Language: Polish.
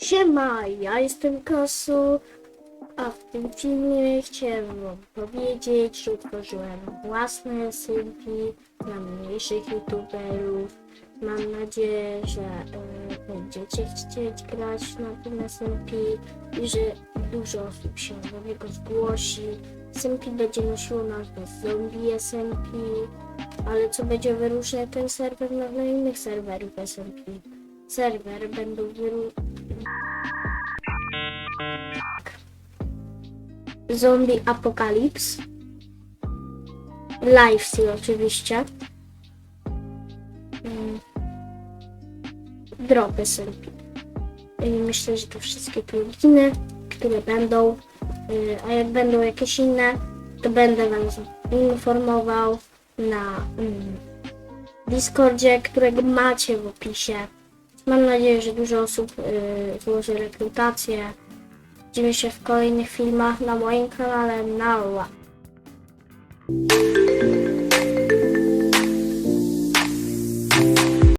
Siema, ja jestem Kasu, a w tym filmie chciałem wam powiedzieć, że utworzyłem własne SMP dla mniejszych youtuberów. Mam nadzieję, że e, będziecie chcieć grać na tym SMP i że dużo osób się do niego zgłosi. SMP będzie nosiło nazwę Zombie SMP, ale co będzie wyróżniać ten serwer na innych serwerów SMP? Serwer będą wyru- Zombie Apocalypse. Livestream oczywiście. Mm. Dropy. I myślę, że to wszystkie pluginy, które będą. Y, A jak będą jakieś inne, to będę Was informował na mm, Discordzie, którego macie w opisie. Mam nadzieję, że dużo osób y, złoży rekrutację. Widzimy się w kolejnych filmach na moim kanale. Nała.